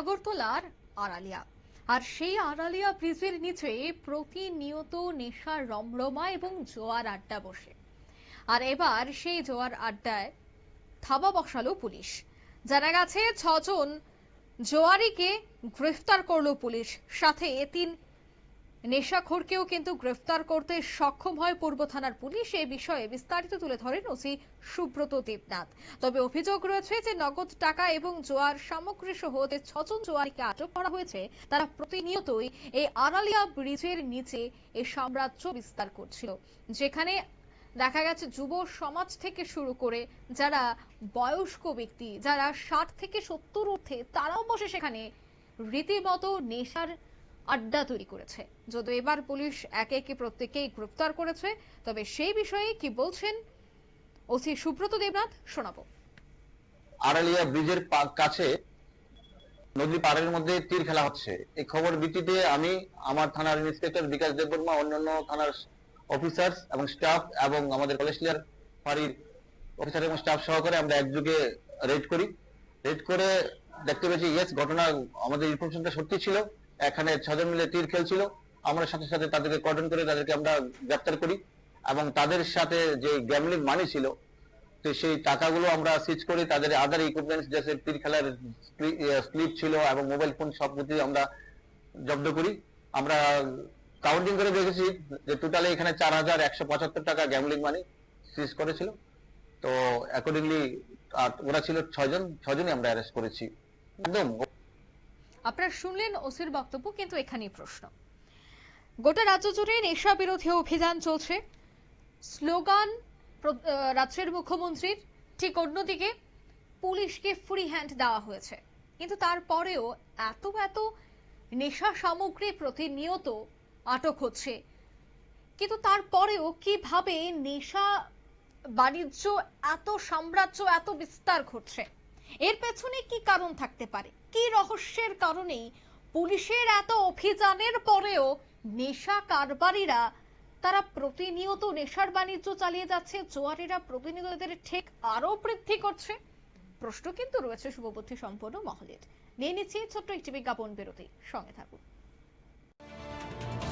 আগরতলার আড়ালিয়া। আর সেই আড়ালিয়া ব্রিজের নিচে প্রতিনিয়ত নেশার রমরমা এবং জোয়ার আড্ডা বসে। আর এবার সেই জোয়ার আড্ডায় থাবা বসালো পুলিশ। জানা গেছে, ছজন জোয়ারিকে গ্রেফতার করল পুলিশ। সাথে তিন নেশাখোরকেও কিন্তু গ্রেফতার করতে সক্ষম হয় পূর্ব থানার পুলিশ। এই বিষয়ে বিস্তারিত তুলে ধরেন ওসি সুব্রত দেবনাথ। তবে অভিযোগ রয়েছে যে নগদ টাকা এবং জোয়ার সামগ্রী সহ যে ছজন জোয়ারিকে আটক করা হয়েছে, তারা প্রতিনিয়তই এই আড়ালিয়া ব্রিজের নিচে এই সাম্রাজ্য বিস্তার করছিল, যেখানে দেখা গেছে যুব সমাজ থেকে শুরু করে যারা বয়স্ক ব্যক্তি, যারা ষাট থেকে সত্তর ঊর্ধ্বে, তারাও বসে সেখানে রীতিমতো নেশার আড্ডা তৈরি করেছে। যদিও এবার পুলিশ একে একে প্রত্যেককেই গ্রেফতার করেছে, তবে সেই বিষয়ে কি বলছেন ওসি সুব্রত দেবনাথ শোনাবো। আড়ালিয়া ব্রিজের কাছে নদী পাড়ের মধ্যে তীর খেলা হচ্ছে। এই খবর ভিত্তিতে আমি, আমার থানার ইন্সপেক্টর বিকাশ দেববর্মা, অন্যান্য থানার অফিসার এবং স্টাফ এবং আমাদের কলেজলিয়ার ফাঁড়ির অফিসার এবং স্টাফ সহকারে আমরা একযোগে রেড করি। রেড করে দেখতে পেয়েছি ইয়েস ঘটনা আমাদের ইনফরমেশনটা সত্যি ছিল। এখানে ছজন মিলে তীর খেলছিল। আমরা সাথে সাথে তাদেরকে কর্ডন করে তাদেরকে আমরা গ্রেপ্তার করি এবং তাদের সাথে যে গ্যামলিং মানি ছিল, তো সেই টাকাগুলো আমরা সিজ করি তাদের আদার ইকুইপমেন্টস যেসে তীর খেলার স্লিপ ছিল এবং মোবাইল ফোন সব কিছু আমরা জব্দ করি। আমরা কাউন্টিং করে দেখেছি যে টোটালি এখানে চার হাজার একশো পঁচাত্তর টাকা গ্যামলিং মানি সিজ করেছিল। তো অ্যাকর্ডিংলি ওরা ছিল ছয়জন, ছজনই আমরা অ্যারেস্ট করেছি। একদম আপনারা শুনলেন ওসির বক্তব্য, কিন্তু এখানেই প্রশ্ন। গোটা রাজ্য জুড়ে নেশা বিরোধী অভিযান চলছে। স্লোগান রাজ্যের মুখ্যমন্ত্রীর ঠিক অন্যদিকে পুলিশকে ফ্রি হ্যান্ড দেওয়া হয়েছে। কিন্তু তারপরেও এত এত নেশা সামগ্রী প্রতিনিয়ত আটক হচ্ছে। কিন্তু তারপরেও কীভাবে নেশা বাণিজ্য এত সাম্রাজ্য এত বিস্তার ঘটছে? এর পেছনে কি কারণ থাকতে পারে? কি রহস্যের কারণেই পুলিশের এত অভিযানের পরেও নেশা কারবারিরা, তারা প্রতিনিয়ত নেশার বাণিজ্য চালিয়ে যাচ্ছে, জোয়ারিরা প্রতিনিয়ত এদের ঠিক আরও বৃদ্ধি করছে। প্রশ্ন কিন্তু রয়েছে শুভবুদ্ধি সম্পন্ন মহলের। নিয়ে নিচ্ছি ছোট্ট একটি বিজ্ঞাপন বিরতি। সঙ্গে থাকুন।